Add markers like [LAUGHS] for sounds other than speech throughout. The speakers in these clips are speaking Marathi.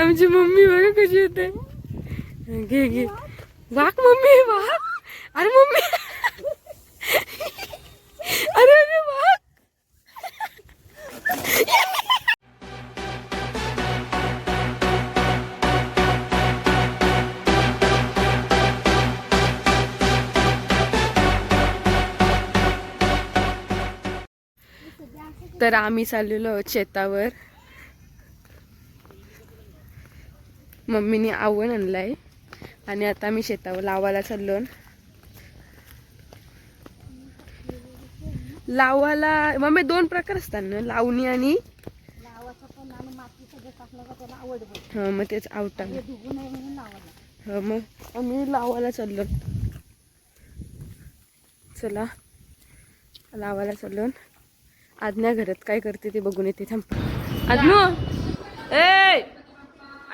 आमची मम्मी बघा कशी येते घे घे. वाक मम्मी वाक अरे मम्मी. अरे अरे वाक तर आम्ही चाललेलो शेतावर. मम्मीने आवण आणलाय. आणि आता आम्ही शेतावर लावायला चाललो. लावाला मम्मी दोन प्रकार असतात ना लावणी आणि हा मग तेच आवटा हे लावायला. हा मग आम्ही लावायला चाललो. चला लावायला चाललो. आज्ञा घरात काय करते ते बघून येते थांब. आज्ञू! ए!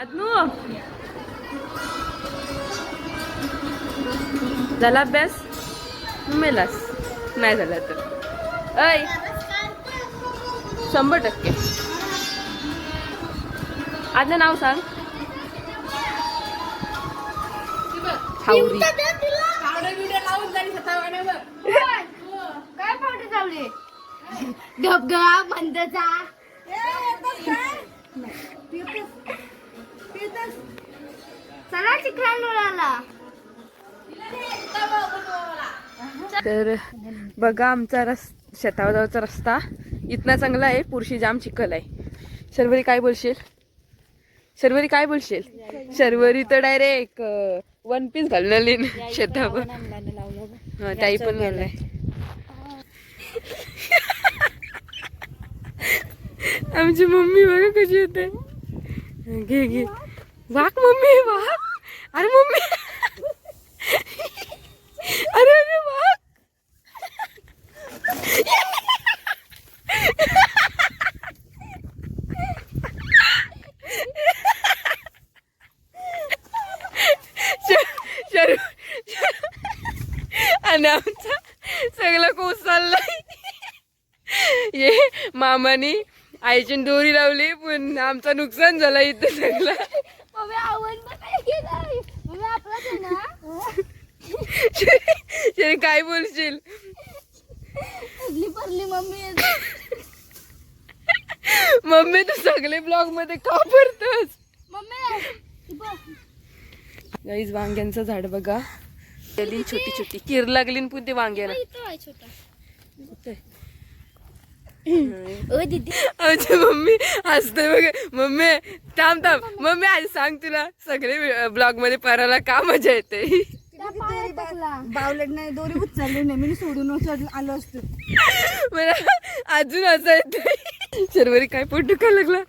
आज्ञू झाला अभ्यास? मेलास. नाही झाला तर. ऐ. शंभर टक्के. आज्ञा नाव सांग. हावरी. [LAUGHS] काय पावडे चावले? गबगा मंदचा चला तर बघा आमचा रस शेतावर जायचा रस्ता इथना चांगला आहे पुरुषी जाम चिखल आहे. शर्वरी काय बोलशील? शर्वरी काय बोलशील? शर्वरी तर डायरेक्ट वन पीस घालून ना शेतावर. हा ताई पण घाललाय आमची मम्मी बघा कशी येते. घे घे. वाक मम्मी वाक अरे मम्मी. अरे अरे आणि आमचा सगळा कोस चाललाय. ये मामाने आईची दोरी लावली पण आमचं नुकसान झालं इथं सगळं. काय बोलशील मम्मी तू सगळे ब्लॉगमध्ये का भरतोस मम्मी. गाईज वांग्यांचं झाड बघा छोटी छोटी किर लागली पुढे वांग्याला? ओ दीदी. आमची मम्मी हसते बघा. मम्मी थांब थांब. मम्मी आज सांग तुला. सगळे ब्लॉगमध्ये पराला का मजा येते? बावलट नाही दोरी उचलली नाही. मी सोडून उचल आलो असतो. मला अजून असं येते शर्वरी काय पोट दुखायला लागला?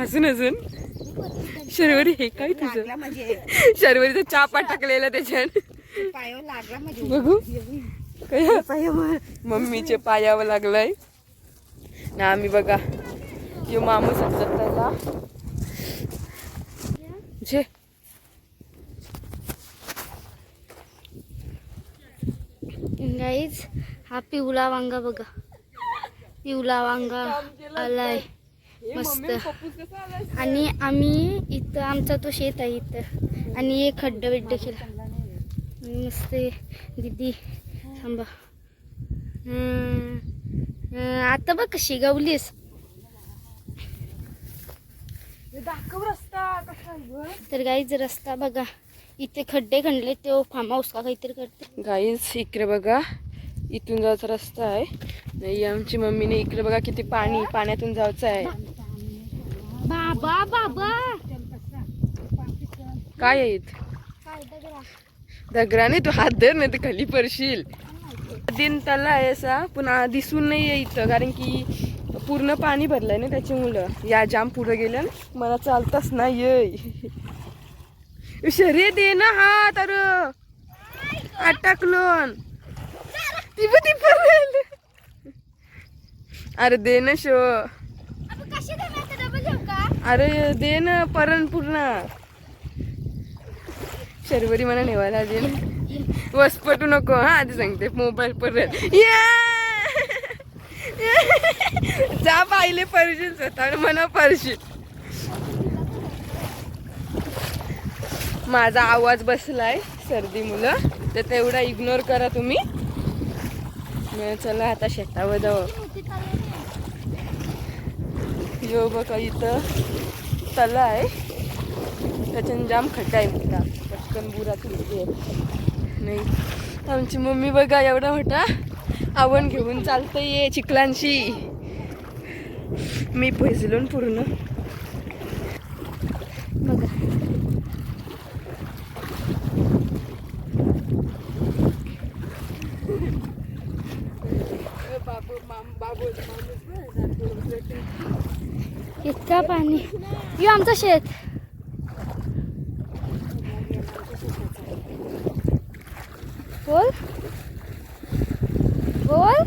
हसून हसून. शर्वरी हे काय तुझं? म्हणजे. शर्वरीचा चापा टाकलेला त्याच्यात. म्हणजे. बघू. काय? मम्मीचे पायावर लागलाय. ना आम्ही बघा. यो मामू समजत त्याला जे गाईज हा पिवळा वांगा बघा. पिवळा वांगा आलाय. मस्त. आणि आम्ही इथं आमचा तो शेत आहे इथं. आणि एक खड्ड बिड्ड केला. आणि मस्त दीदी थांबा. हम्म. आता बघ कशी गावलीस. दाखव रस्ता कसा तर गाईज रस्ता बघा. इथे खड्डे खणले तो फार्म हाऊस का काहीतरी करते. गाईज इकडे बघा. इथून जायचा रस्ता आहे. नाही आमची मम्मीने इकडे बघा किती पाणी पाण्यातून जायचं आहे. बाबा बाबा. काय आहे इथं? काय दगडा दगराने तू हात धर नाही तर खाली पडशील. दिन तला आहे असा पण आ- दिसून नाही आहे इथं कारण की पूर्ण पाणी भरलंय ना त्याच्यामुळं. या जाम पुढे गेल्या ना मला चालताच नाही ये शर्यत दे ना हा तर अटकलोन. ती पण ती पडेल. अरे दे ना शो. अरे दे ना परण पूर्ण. शर्वरी मला नेवायला दे ना वस पटू नको हा आधी सांगते मोबाईल परत या! जा पाहिले परशील स्वतः म्हणा परशील माझा आवाज बसलाय सर्दी मुलं तर तेवढा इग्नोर करा तुम्ही मग चला आता शेतावर जाऊ यो बघा इथं तला आहे त्याच्यानं जाम खड्डा आहे मोठा पटकन बुरा तुझी नाही. आमची मम्मी बघा एवढा मोठा. आवण घेऊन चालतं ये चिखलांशी. मी पैसलोन पूर्ण. बघा. इतका पाणी. यो आमचं शेत बोल बोल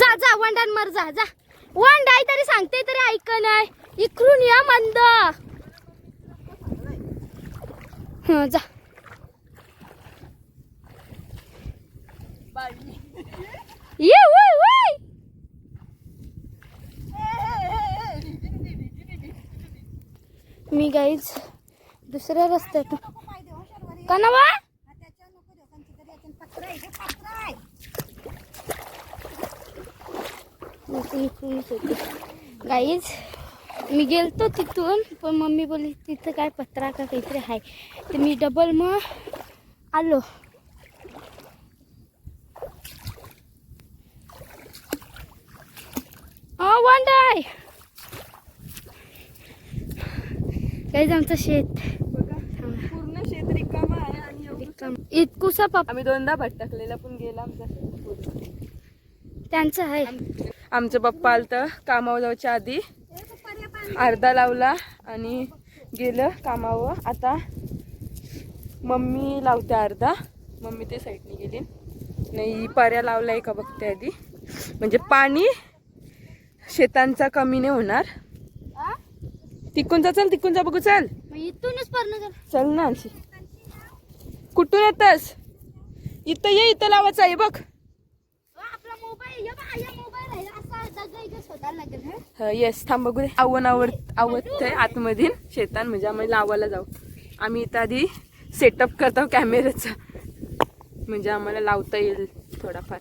जा जा वांडान मर जा जा. वंड आहे तरी सांगते तरी ऐक नाही इकडून या मंद. हा जा. ये वय वय. मी गाईच दुसऱ्या रस्त्यातून. का नवा गाईज मी गेलतो तिथून पण मम्मी बोलली तिथं काय पत्रा का काहीतरी आहे. तर मी डबल मग आलो. वांडाय गाईज आमचं शेत. पूर्ण शेत रिकामा आहे आणि एवढं- इतकुसा पाप. आम्ही दोनदा भटकलेला पण गेला आमचा शेत. त्यांचं आहे. आमचं पप्पा आलतं कामावर जायच्या आधी. अर्धा लावला आणि गेलं कामावर. आता मम्मी लावते अर्धा. मम्मी ते साईडने गेली. नाही पर्या लावलाय का बघते आधी. म्हणजे पाणी शेतांचा कमी नाही होणार. आ? तिकूनचा चल तिकूनचा बघू चल. इथूनच चल ना कुठून येतस? इथं ये इथं लावायचं आहे बघ आपला मोबाईल या बा, या मोबाईल आहे असा जागा इथे शोधायला लागेल हं? येस थांब बघू दे. आव्हान आवड आवडत आहे आतमध्ये शेतान म्हणजे आम्ही लावायला जाऊ. आम्ही इथं आधी सेटअप करतो कॅमेऱ्याचा म्हणजे आम्हाला लावता येईल थोडाफार.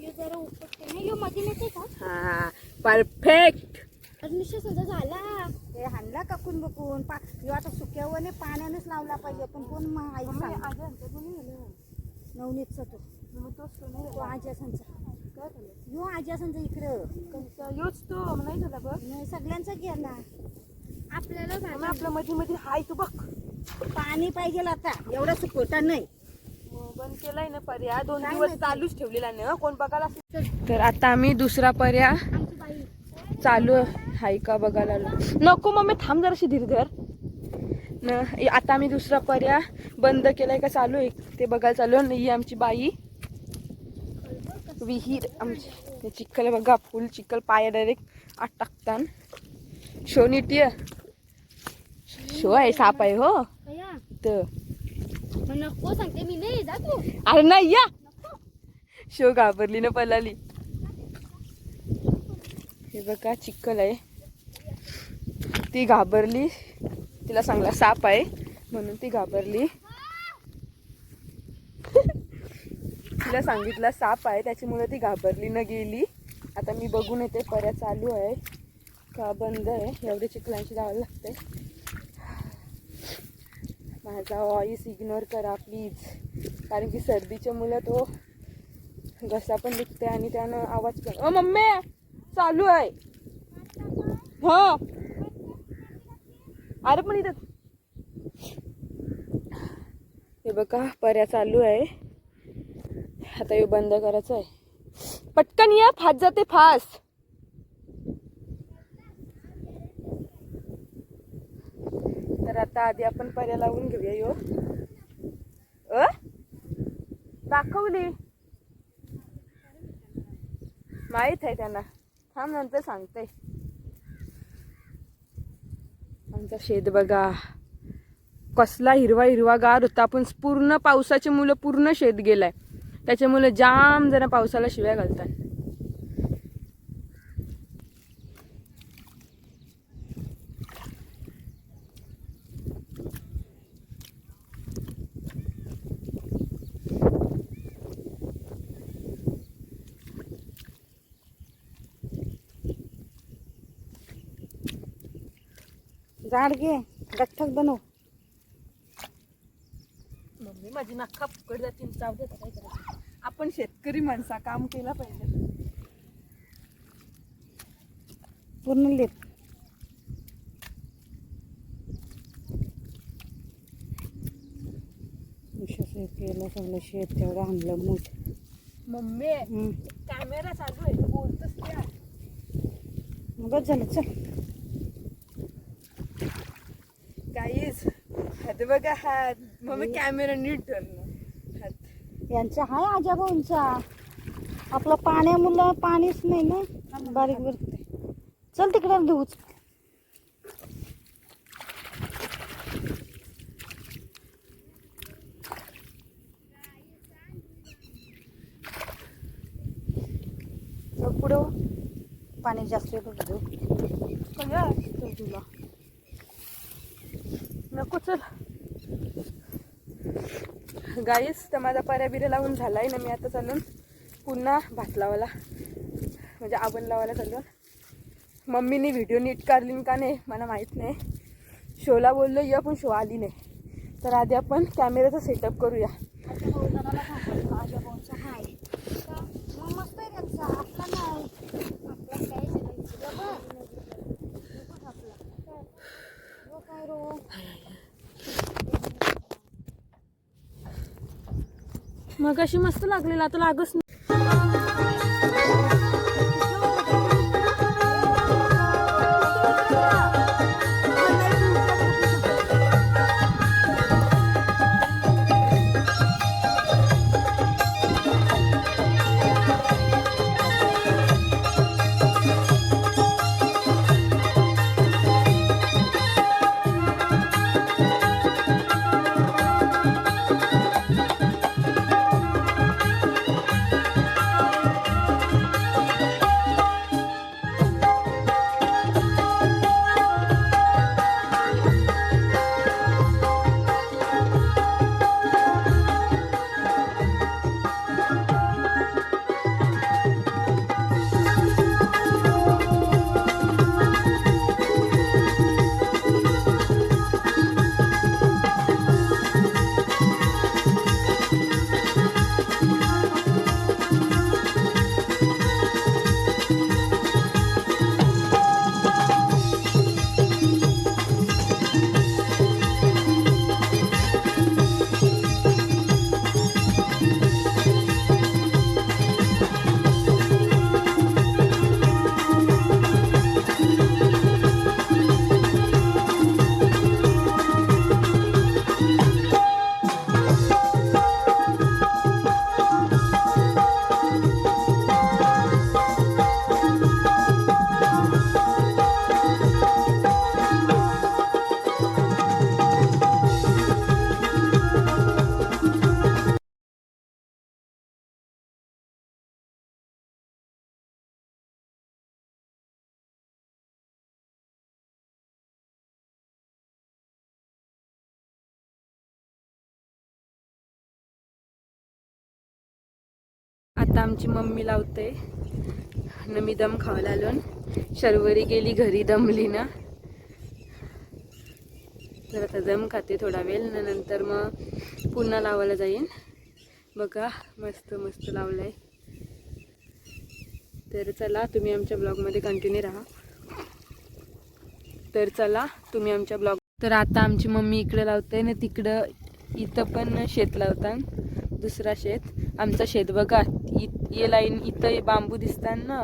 यो जरा उपटते ना? यो मध्ये नेते का? हा परफेक्ट झाला. ते हाणला काकून बकून पा आता सुक्यावने पाण्यानेच लावला पाहिजे. पण कोण नवनीतचा तो. तो आज्यासांचा यो आज्यासांचा इकडं. योच तो नाही झाला बघ. नाही, सगळ्यांचा गेला आपल्याला झाला आपल्या मध्ये मध्ये हाय तू बघ. पाणी पाहिजे आता. एवढा सुकवता नाही. मग बंद केलाय ना पर्याय. दोन दिवस? चालूच ठेवलेला ना कोण बघायला. तर आता आम्ही दुसरा पर्या चालू हाय का बघायला नको मम्मी थांब जराशी धीर धर. न आता आम्ही दुसरा पर्या बंद केलाय का चालू आहे? ते बघायला चालू आहे. ही आमची बाई. विहीर आमची चिखल बघा फुल चिखल पाया डायरेक्ट आत टाकतान शो नीट ये. शो आहे साप आहे हो. तर. नको सांगते मी नाही जा तू. अरे नाही या. शो घाबरली ना पलाली. हे बघा चिखल आहे. ती घाबरली. तिला सांगला साप आहे म्हणून ती घाबरली. तिला सांगितलं साप आहे त्याच्यामुळे ती घाबरली न गेली. आता मी बघून येते पर्या चालू आहे. का बंद आहे? एवढे चिखलांशी जावं लागते. माझा वॉईस इग्नोर करा प्लीज कारण की सर्दीच्या मुलं तो घसा पण दुखते आणि त्यानं आवाज पण अ मम्मी! चालू आहे. हा. अरे पण इथं हे बघा पर्या चालू आहे. आता हे बंद करायचं आहे. पटकन या फास जाते फास. तर आता आधी आपण पर्या लावून घेऊया यो. अ? दाखवली. माहीत आहे त्यांना. थांब नंतर सांगते. आमचा शेत बघा. कसला हिरवा हिरवा गार होता. पण पूर्ण पावसाची मुलं पूर्ण शेत गेलाय. त्याच्यामुळे जाम जरा पावसाला शिव्या घालतात. झाड घे गठ्ठक बनव. मम्मी माझी नाखा फुकट जाते चावते काय आपण शेतकरी माणसा काम केला पाहिजे. पूर्ण लेप केलं सगळं शेत तेवढं आणलं मूठ. मम्मी हम्म. कॅमेरा चालू आहे तू बोलतोस त्या बस झालं चल. काहीच हात बघा हात मम्मी कॅमेरा नीट धरणं यांचा हाय आजाभाऊंचा आपलं पाण्यामुळं पाणीच नाही ना. बारीक बारीक. चल तिकडे घेऊच पुढं पाणी जास्त येतो तुला? नको चल. गाईस तर माझा पर्या बिऱ्या लावून आहे ना मी आता चालून. पुन्हा भात लावायला. म्हणजे आबन लावायला चालून. मम्मीने व्हिडिओ नीट काढली का नाही मला माहीत नाही. शोला बोललो ये पण शो आली नाही. तर आधी आपण कॅमेराचा सेटअप करूया आजाभाऊंचा हाय मग अशी मस्त लागलेला आता लागच आता आमची मम्मी लावते. न मी दम खावायला आलो शर्वरी गेली घरी दमली ना तर आता दम खाते थोडा वेळ न नंतर मग पुन्हा लावायला जाईन. बघा मस्त मस्त लावलंय. तर चला तुम्ही आमच्या ब्लॉगमध्ये कंटिन्यू राहा. तर चला तुम्ही आमच्या ब्लॉग तर आता आमची मम्मी इकडे लावते ना तिकडं इथं पण शेत लावतात. दुसरा शेत आमचा शेत बघा. इ ये लाईन इथं बांबू दिसतात ना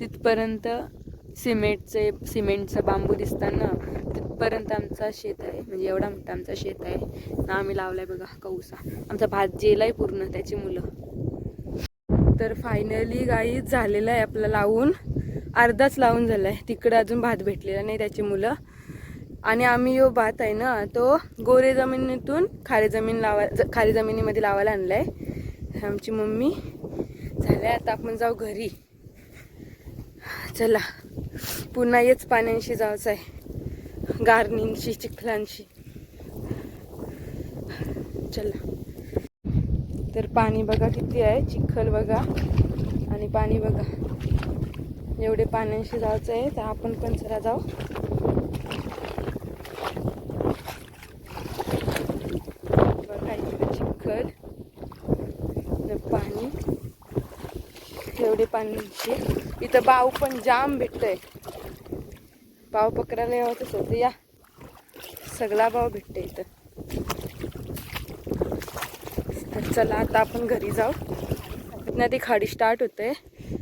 तिथपर्यंत सिमेंटचे सिमेंटचं बांबू दिसतात ना तिथपर्यंत आमचा शेत आहे. म्हणजे एवढा मोठा आमचा शेत आहे. ना आम्ही लावलाय बघा कौसा. आमचा भात जेलाय पूर्ण त्याची मुलं. तर फायनली गाई झालेलं आहे आपलं लावून. अर्धाच लावून झालाय. तिकडे अजून भात भेटलेला नाही त्याची मुलं. आणि आम्ही यो भात आहे ना तो गोरे जमिनीतून खारी जमीन लावा ज- खारी जमिनीमध्ये लावायला आणलाय. आमची मम्मी झालंय आता आपण जाऊ घरी. चला पुन्हा येच पाण्यांशी जायचं आहे. गार्निंगशी चिखलांशी चला. तर पाणी बघा किती आहे चिखल बघा. आणि पाणी बघा. एवढे पाण्याशी जायचं आहे तर आपण पण चला जाऊ. पाण्याची इथं बाव पण जाम भेटतंय. बाव पकडायला यावं तसं तर या. सगळा बाव भेटते इथं. तर चला आता आपण घरी जाऊ. ना ती खाडी स्टार्ट होते.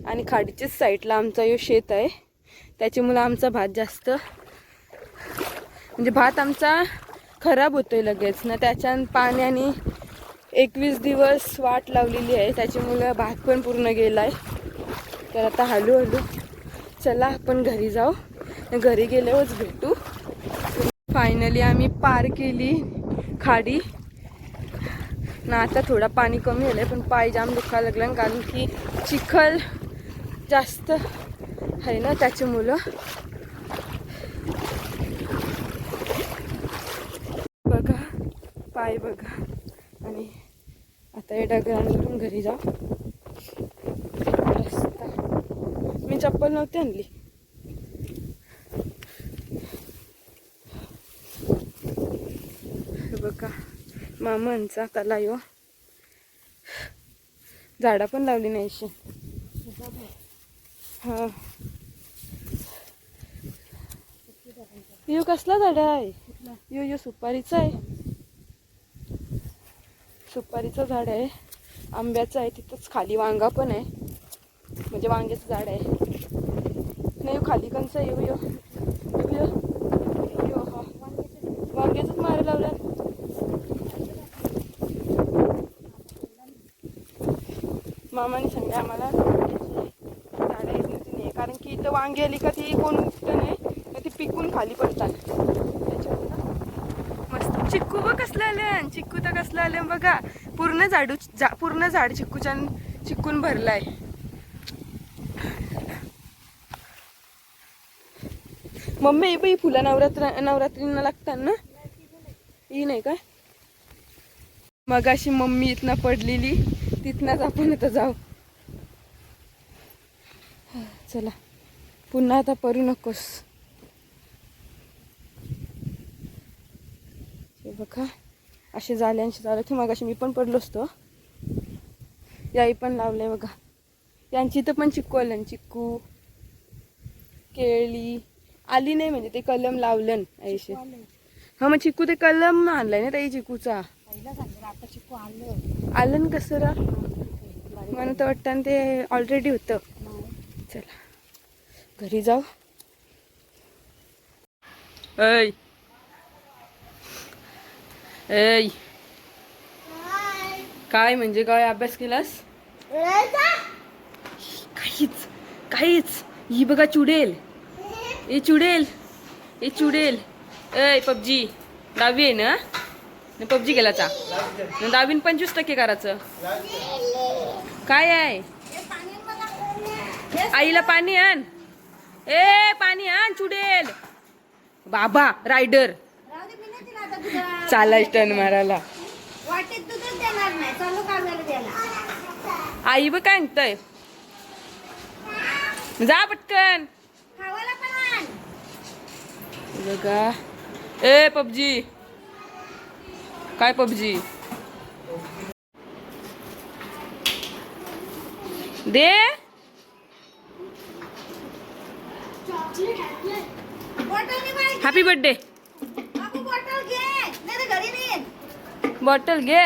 आणि खाडीच्याच साईडला आमचा यो शेत आहे. त्याच्यामुळं आमचा भात जास्त. म्हणजे भात आमचा खराब होतोय लगेच. ना त्याच्यान पाण्याने एकवीस दिवस वाट लावलेली आहे. त्याच्यामुळं भात पण पूर्ण गेला आहे तर आता हळूहळू चला आपण घरी जाऊ. घरी गेल्यावरच भेटू. फायनली आम्ही पार केली खाडी. ना आता थोडा पाणी कमी झालं आहे पण पाय जाम दुखायला लागला कारण की चिखल जास्त आहे ना त्याच्यामुळं. बघा पाय बघा. आणि आता या डगरांवरून घरी जाऊ रस्ता ही चप्पल नव्हती आणली. बघा मामांचा त्याला यो हो. झाडा पण लावली नाही अशी. हा. यो कसला झाड आहे? यो यो सुपारीचा आहे. सुपारीचं झाड आहे. आंब्याचं आहे तिथंच खाली वांगा पण आहे. म्हणजे वांग्याचं झाड आहे. नाही खाली कंच येऊ यो येऊ हा. वांग्याचंच मारे लावलं मामाने सांगले आम्हाला झाडं येत नाही कारण की इथं वांगी आली का ती कोण उठत नाही तर ती पिकून खाली पडतात. त्याच्यामुळं मस्त. चिक्कू बघ कसलं आलं चिक्कू तर कसलं आलं बघा. पूर्ण झाडू जा पूर्ण झाड चिक्कूच्या चिक्कून भरलाय. मम्मी ही बाई फुला नवरात्र नवरात्रींना लागतात ना? ही नाही का? मग अशी मम्मी इथनं पडलेली. तिथनंच आपण आता जाऊ. चला पुन्हा आता पडू नकोस. हे बघा असे जाल्यांशी की मग अशी मी पण पडलो असतो. याई पण लावलंय बघा. यांची तर पण चिक्कू आलं चिक्कू केळी आली नाही म्हणजे ते कलम लावलं ऐशे हा मग चिक्कू ते कलम आणलाय ना ताई चिकू आणलं आलं ना कसं रा? मला तर वाटतं ते ऑलरेडी होतं. चला घरी जाऊ. ऐ. ऐ. काय म्हणजे काय अभ्यास केलास? काहीच काहीच. ही बघा चुडेल. ए चुडेल. ए चुडेल. ए पबजी. दहावी आहे ना? पबजी गेलाचा दहावीन पंचवीस टक्के करायचं. काय आहे? आईला पाणी आण. ए पाणी आण चुडेल. बाबा रायडर. चालाय टन मारायला. आई बघ काय म्हणतय. जा पटकन. बघा. ए पबजी. काय पबजी? दे. हॅपी बर्थडे बॉटल बॉटल घे.